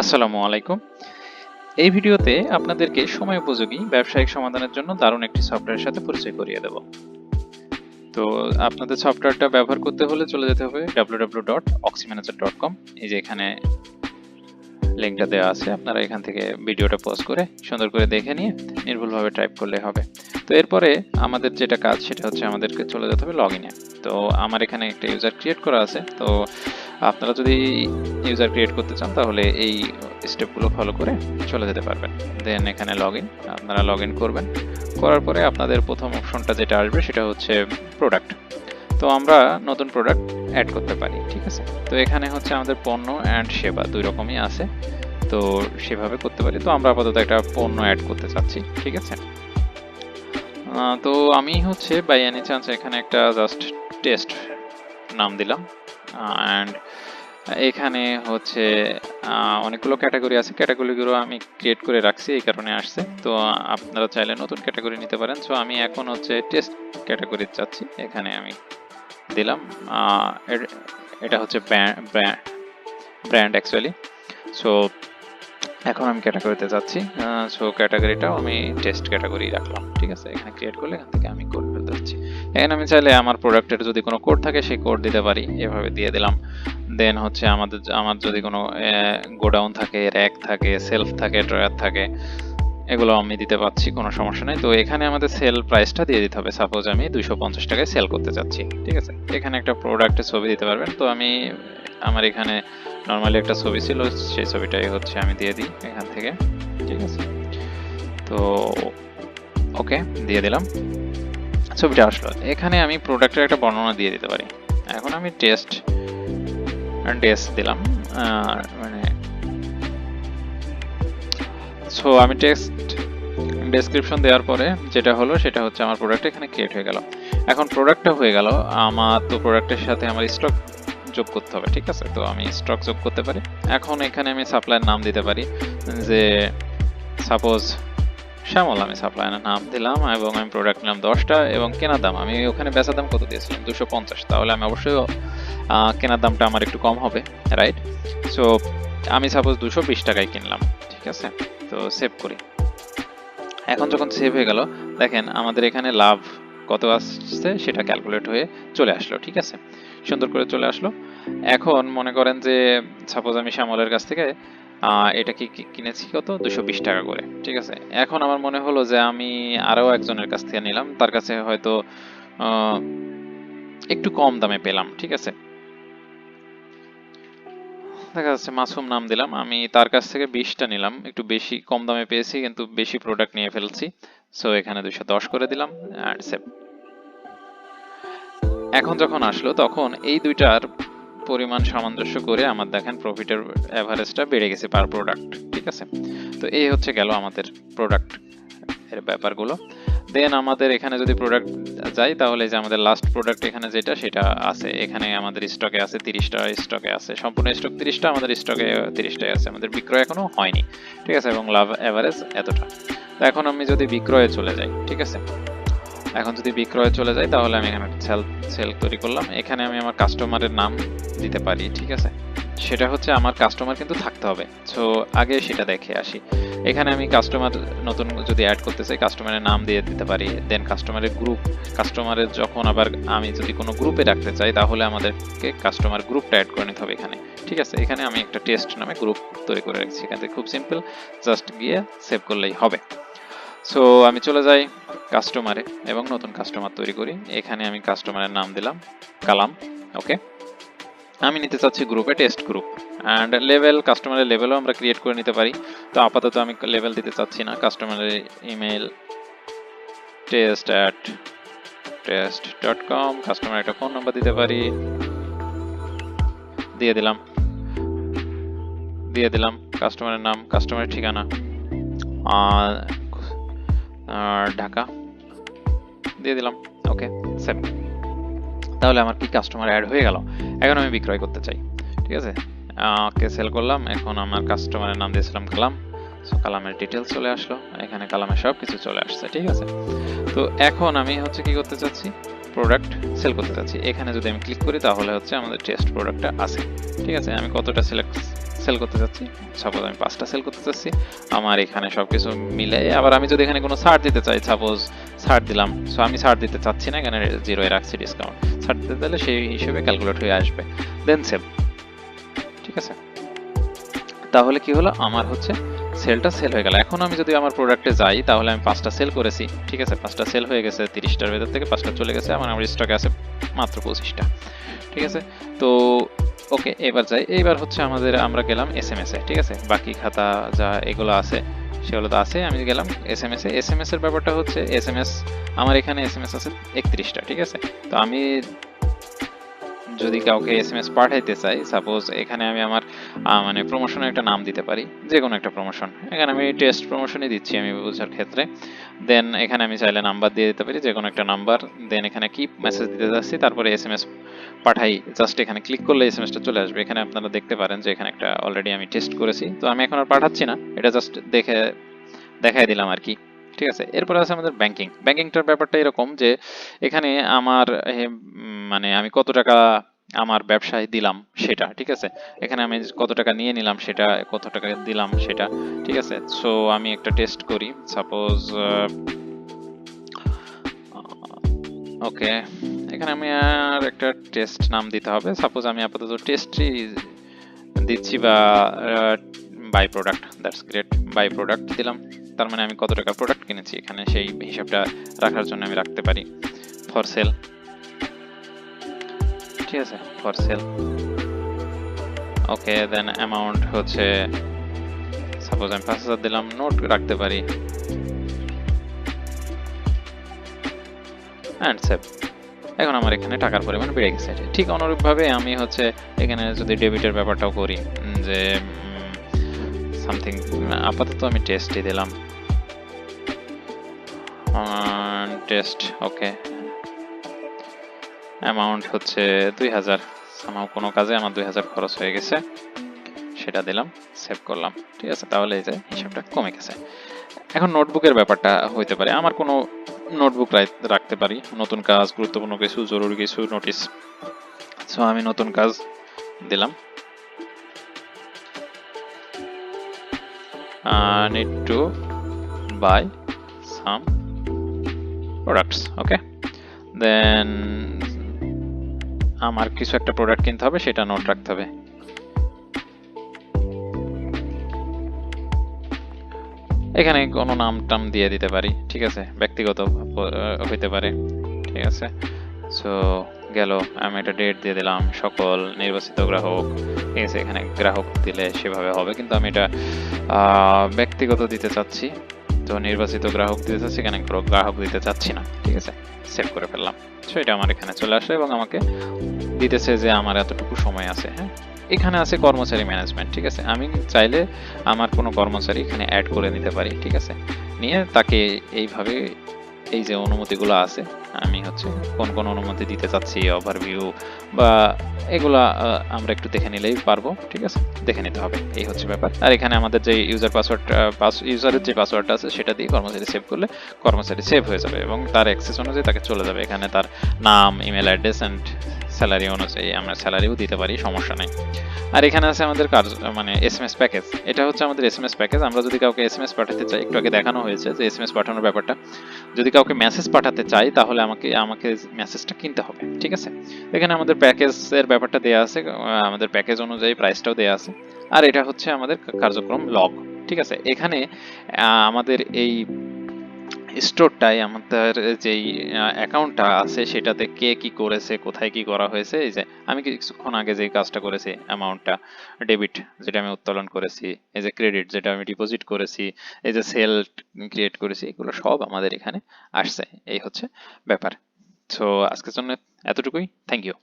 আসসালামু আলাইকুম। এই ভিডিওতে আপনাদেরকে সময় উপযোগী ব্যবসায়িক সমাধানের জন্য দারুণ একটি সফটওয়্যারের সাথে পরিচয় করিয়ে দেব। তো আপনাদের সফটওয়্যারটা ব্যবহার করতে হলে চলে যেতে হবে www.oxymanager.com এই যে এখানে লিঙ্কটা দেওয়া আছে, আপনারা এখান থেকে ভিডিওটা পজ করে সুন্দর করে দেখে নিয়ে নির্ভুলভাবে টাইপ করলে হবে। তো এরপরে আমাদের যেটা কাজ, সেটা হচ্ছে আমাদেরকে চলে যেতে হবে লগ ইনে তো আমার এখানে একটা ইউজার ক্রিয়েট করা আছে, তো আপনারা যদি ইউজার ক্রিয়েট করতে চান, তাহলে এই স্টেপগুলো ফলো করে চলে যেতে পারবেন। দেন এখানে লগ ইন আপনারা লগ ইন করবেন। করার পরে আপনাদের প্রথম অপশনটা যেটা আসবে, সেটা হচ্ছে প্রোডাক্ট তো আমরা নতুন প্রোডাক্ট অ্যাড করতে পারি, ঠিক আছে? তো এখানে হচ্ছে আমাদের পণ্য অ্যান্ড সেবা দুই রকমই আছে। তো সেভাবে করতে পারি। তো আমরা আপাতত একটা পণ্য অ্যাড করতে চাচ্ছি, ঠিক আছে? তো আমি হচ্ছে বাই এনি চান্স এখানে একটা জাস্ট টেস্ট নাম দিলাম। অ্যান্ড এখানে হচ্ছে অনেকগুলো ক্যাটাগরি আছে। ক্যাটাগরিগুলো আমি ক্রিয়েট করে রাখছি, এই কারণে আসছে। তো আপনারা চাইলে নতুন ক্যাটাগরি নিতে পারেন। সো আমি এখন হচ্ছে টেস্ট ক্যাটাগরি চাচ্ছি এখানে আমি দিলাম। এটা হচ্ছে ব্র্যান্ড অ্যাকচুয়ালি সো এখন আমি ক্যাটাগরিতে যাচ্ছি। সো ক্যাটাগরিটাও আমি টেস্ট ক্যাটাগরি রাখলাম। ঠিক আছে? এখানে ক্রিয়েট করলে এখান থেকে আমি কোড ফেলতে পারছি এখানে আমি চাইলে আমার প্রোডাক্টের যদি কোনো কোড থাকে, সেই কোড দিতে পারি। এভাবে দিয়ে দিলাম। দেন হচ্ছে আমাদের, আমার যদি কোনো গোডাউন থাকে র্যাক থাকে সেলফ থাকে ড্রয়ার থাকে এগুলো আমি দিতে পারছি, কোনো সমস্যা নেই। তো এখানে আমাদের সেল প্রাইসটা দিয়ে দিতে হবে। সাপোজ আমি দুইশো পঞ্চাশ টাকায় সেল করতে চাচ্ছি, ঠিক আছে? এখানে একটা প্রোডাক্টের ছবি দিতে পারবেন। তো আমি, আমার এখানে নর্মালি একটা ছবি ছিল, সেই ছবিটাই হচ্ছে আমি দিয়ে দিই এখান থেকে, ঠিক আছে? তো ওকে, দিয়ে দিলাম। ছবিটা আসলো। এখানে আমি প্রোডাক্টের একটা বর্ণনা দিয়ে দিতে পারি। এখন আমি টেস্ট ডেস দিলাম। মানে সো আমি টেক্সট ডেসক্রিপশন দেওয়ার পরে যেটা হলো, সেটা হচ্ছে আমার প্রোডাক্ট এখানে ক্রিয়েট হয়ে গেল। এখন প্রোডাক্টটা হয়ে গেল, আমার তো প্রোডাক্টের সাথে আমার স্টক যোগ করতে হবে, ঠিক আছে? তো আমি স্টক যোগ করতে পারি। এখন এখানে আমি সাপ্লাইয়ের নাম দিতে পারি, যে সাপোজ শ্যামল, আমি সাপ্লাইয়ের নাম দিলাম এবং আমি প্রোডাক্ট নিলাম দশটা এবং কেনার দাম। আমি ওখানে বেচার দাম কত দিয়েছিলাম? দুশো পঞ্চাশ। তাহলে আমি অবশ্যই কেনার দামটা আমার একটু কম হবে রাইট সো আমি সাপোজ দুশো বিশ টাকায় কিনলাম, ঠিক আছে? তো সেভ করি। এখন যখন সেভ হয়ে গেল, দেখেন আমাদের এখানে লাভ কত আসছে সেটা ক্যালকুলেট হয়ে চলে আসলো, ঠিক আছে? সুন্দর করে চলে আসলো। এখন মনে করেন যে সাপোজ আমি শ্যামলের কাছ থেকে এটা কি কিনেছি কত? দুশো বিশ টাকা করে, ঠিক আছে? এখন আমার মনে হলো যে, আমি আরও একজনের কাছ থেকে নিলাম। তার কাছে হয়তো একটু কম দামে পেলাম, ঠিক আছে? দেখা যাচ্ছে মাসুম নাম দিলাম। আমি তার কাছ থেকে বিশটা নিলাম। একটু বেশি কম দামে পেয়েছি, কিন্তু বেশি প্রোডাক্ট নিয়ে ফেলছি। সো এখানে দুইশো দশ করে দিলাম অ্যান্ড সেভ এখন যখন আসলো, তখন এই দুইটার পরিমাণ সামঞ্জস্য করে আমার দেখেন প্রফিটের অ্যাভারেজটা বেড়ে গেছে পার প্রোডাক্ট ঠিক আছে? তো এই হচ্ছে গেল আমাদের প্রোডাক্টের ব্যাপারগুলো। দেন আমাদের এখানে যদি প্রোডাক্ট যাই, তাহলে যে আমাদের লাস্ট প্রোডাক্ট এখানে যেটা, সেটা আছে। এখানে আমাদের স্টকে আছে তিরিশটা স্টকে আছে সম্পূর্ণ স্টক তিরিশটা, আমাদের স্টকে তিরিশটাই আছে। আমাদের বিক্রয় এখনও হয়নি, ঠিক আছে? এবং লাভ অ্যাভারেজ এতটা। এখন আমি যদি বিক্রয়ে চলে যাই, ঠিক আছে? এখন যদি বিক্রয়ে চলে যাই, তাহলে আমি এখানে সেল সেল তৈরি করলাম। এখানে আমি আমার কাস্টমারের নাম দিতে পারি, ঠিক আছে? সেটা হচ্ছে আমার কাস্টমার কিন্তু থাকতে হবে। সো আগে সেটা দেখে আসি। এখানে আমি কাস্টমার নতুন যদি অ্যাড করতে চাই কাস্টমারের নাম দিয়ে দিতে পারি দেন কাস্টমারের গ্রুপ কাস্টমারের যখন আবার আমি যদি কোনো গ্রুপে রাখতে চাই, তাহলে আমাদেরকে কাস্টমার গ্রুপটা অ্যাড করে নিতে হবে এখানে। ঠিক আছে? এখানে আমি একটা টেস্ট নামে গ্রুপ তৈরি করে রেখেছি এখান থেকে। খুব সিম্পল জাস্ট গিয়ে সেভ করলেই হবে। সো আমি চলে যাই কাস্টমারে এবং নতুন কাস্টমার তৈরি করি। এখানে আমি কাস্টমারের নাম দিলাম, কালাম ওকে আমি নিতে চাচ্ছি গ্রুপে টেস্ট গ্রুপ অ্যান্ড লেভেল কাস্টমারের লেভেলও আমরা ক্রিয়েট করে নিতে পারি। তো আপাতত আমি লেভেল দিতে চাচ্ছি না। কাস্টমারের email test at test dot com customer একটা ফোন নাম্বার দিতে পারি। দিয়ে দিলাম। দিয়ে দিলাম কাস্টমারের নাম কাস্টমারের ঠিকানা। ঢাকা। দিয়ে দিলাম। ওকে সেভ তাহলে আমার কি কাস্টমার অ্যাড হয়ে গেল? এখন আমি বিক্রয় করতে চাই। ঠিক আছে? ওকে সেল করলাম? এখন আমার কাস্টমারের নাম দিয়েছিলাম কালাম সো কালামের ডিটেলস চলে আসলো। এখানে কালামের সব কিছু চলে আসছে, ঠিক আছে? তো এখন আমি হচ্ছে কি করতে চাচ্ছি? প্রোডাক্ট সেল করতে চাচ্ছি। এখানে যদি আমি ক্লিক করি, তাহলে হচ্ছে আমাদের টেস্ট প্রোডাক্টটা আছে। ঠিক আছে? আমি কতটা সিলেক্ট সেল করতে চাচ্ছি? সাপোজ আমি পাঁচটা সেল করতে চাচ্ছি। আমার এখানে সবকিছু মিলে, আবার আমি যদি এখানে কোনো ছাড় দিতে চাই সাপোজ ছাড় দিলাম। সো আমি ছাড় দিতে চাচ্ছি না, এখানে জিরোয় রাখছি ডিসকাউন্ট ছাড় দিতে তাহলে সেই হিসেবে ক্যালকুলেট হয়ে আসবে। দেন সেভ আছে? তাহলে কি হলো? আমার হচ্ছে সেলটা সেল হয়ে গেল। এখন আমি যদি আমার প্রোডাক্টে যাই, তাহলে আমি পাঁচটা সেল করেছি, ঠিক আছে? পাঁচটা সেল হয়ে গেছে তিরিশটার ভেতর থেকে, পাঁচটা চলে গেছে আমার আমার স্টকে আছে মাত্র পঁচিশটা, ঠিক আছে? তো ওকে এবার যাই। এইবার হচ্ছে আমাদের, আমরা গেলাম এস এম এসে ঠিক আছে? বাকি খাতা যা এগুলো আছে, সেগুলো তো আছে, আমি গেলাম এস এম এসে এস এম এস এর ব্যাপারটা হচ্ছে এস এম এস আমার এখানে এস এম এস আছে একত্রিশটা, ঠিক আছে? তো আমি যদি কাউকে এস এম এস পাঠাইতে চাই সাপোজ এখানে আমি আমার মানে প্রমোশনের একটা নাম দিতে পারি যে কোনো একটা প্রমোশন এখানে আমি টেস্ট প্রমোশনই দিচ্ছি আমি বোঝার ক্ষেত্রে। দেন এখানে আমি চাইলে নাম্বার দিয়ে দিতে পারি যে কোনো একটা নাম্বার দেন এখানে কি মেসেজ দিতে যাচ্ছি, তারপরে এস এম এস পাঠাই। জাস্ট এখানে ক্লিক করলে এস এম এসটা চলে আসবে। এখানে আপনারা দেখতে পারেন যে এখানে একটা অলরেডি আমি টেস্ট করেছি। তো আমি এখন আর পাঠাচ্ছি না। এটা জাস্ট দেখে, দেখাই দিলাম আর কি। ঠিক আছে, এরপরে আছে আমাদের ব্যাংকিং ব্যাংকিংটার ব্যাপারটা এরকম যে, এখানে আমার মানে আমি কত টাকা আমার ব্যবসায় দিলাম সেটা, ঠিক আছে? এখানে আমি কত টাকা নিয়ে নিলাম সেটা, কত টাকা দিলাম সেটা, ঠিক আছে? সো আমি একটা টেস্ট করি সাপোজ ওকে এখানে আমি আর একটা টেস্ট নাম দিতে হবে। সাপোজ আমি আপাতত টেস্টই দিচ্ছি বা buy product that's great buy product দিলাম। তার মানে আমি কত টাকা প্রোডাক্ট কিনেছি? এখানে সেই হিসাবটা রাখার জন্য আমি রাখতে পারি। ফর সেল ঠিক আছে for sale okay then amount হচ্ছে সাপোজ আমি পাঁচ হাজার দিলাম নোট রাখতে পারি। অ্যান্ড সেভ এখন আমার এখানে টাকার পরিমাণ বেড়ে গেছে। ঠিক অনুরূপভাবে আমি হচ্ছে, এখানে যদি ডেবিটের ব্যাপারটাও করি যে সামথিং আপাতত আমি টেস্টই দিলাম। টেস্ট ওকে অ্যামাউন্ট হচ্ছে দুই হাজার। আমার কোনো কাজে আমার দুই হাজার খরচ হয়ে গেছে। সেটা দিলাম সেভ করলাম। ঠিক আছে, তাহলে এই যে হিসাবটা কমে গেছে। এখন নোটবুকের ব্যাপারটা হইতে পারে। আমার কোনো নোটবুক রাখতে পারি। নতুন কাজ, গুরুত্বপূর্ণ কিছু, জরুরি কিছু নোটিশ সো আমি নতুন কাজ দিলাম। Need to buy some products okay then আমার কিছু একটা প্রোডাক্ট কিনতে হবে, সেটা নোট রাখতে হবে। এখানে কোনো নাম টাম দিয়ে দিতে পারি, ঠিক আছে? ব্যক্তিগত হইতে পারে, ঠিক আছে? সো গেল, আমি একটা ডেট দিয়ে দিলাম, সকল নির্বাচিত গ্রাহক ঠিক আছে এখানে গ্রাহক দিলে সেভাবে হবে, কিন্তু আমি এটা ব্যক্তিগত দিতে চাচ্ছি। তো নির্বাচিত গ্রাহক দিতে চাচ্ছি, এখানে গ্রাহক দিতে চাচ্ছি না, ঠিক আছে? সেভ করে ফেললাম। সো এটা আমার এখানে চলে আসে এবং আমাকে দিতেছে যে আমার এতটুকু সময় আছে হ্যাঁ? এখানে আছে কর্মচারী ম্যানেজমেন্ট ঠিক আছে? আমি চাইলে আমার কোনো কর্মচারী এখানে অ্যাড করে নিতে পারি, ঠিক আছে? নিয়ে তাকে এইভাবে এই যে অনুমতিগুলো আছে, আমি হচ্ছে কোন কোন অনুমতি দিতে চাচ্ছি ওভারভিউ বা এগুলা আমরা একটু দেখে নিলেই পারব, ঠিক আছে? দেখে নিতে হবে, এই হচ্ছে ব্যাপার। আর এখানে আমাদের যে ইউজার পাসওয়ার্ড পাস ইউজারের যে পাসওয়ার্ডটা আছে, সেটা দিয়ে কর্মচারী সেভ করলে কর্মচারী সেভ হয়ে যাবে এবং তার অ্যাক্সেস অনুযায়ী তাকে চলে যাবে। এখানে তার নাম ইমেল অ্যাড্রেস অ্যান্ড স্যালারি অনুযায়ী আমরা স্যালারিও দিতে পারি, সমস্যা নেই। আর এখানে আছে আমাদের কার্য মানে এস এম এস প্যাকেজ এটা হচ্ছে আমাদের এস এম এস প্যাকেজ আমরা যদি কাউকে এস এম এস পাঠাতে চাই, একটু আগে দেখানো হয়েছে যে এস এম এস পাঠানোর ব্যাপারটা। যদি কাউকে মেসেজ পাঠাতে চাই, তাহলে আমাকে আমাকে মেসেজটা কিনতে হবে, ঠিক আছে? এখানে আমাদের প্যাকেজের ব্যাপারটা দেওয়া আছে আমাদের প্যাকেজ অনুযায়ী প্রাইসটাও দেওয়া আছে। আর এটা হচ্ছে আমাদের কার্যক্রম লগ ঠিক আছে? এখানে আমাদের এই স্টোরটাই আমাদের যেই অ্যাকাউন্টটা আছে সেটাতে কে কি করেছে, কোথায় কি করা হয়েছে, এই যে আমি কিছুক্ষণ আগে যে কাজটা করেছি অ্যামাউন্টটা ডেবিট যেটা আমি উত্তোলন করেছি, এই যে ক্রেডিট যেটা আমি ডিপোজিট করেছি, এই যে সেল ক্রিয়েট করেছি, এগুলো সব আমাদের এখানে আসছে, এই হচ্ছে ব্যাপার। সো আজকের জন্য এতটুকুই। Thank you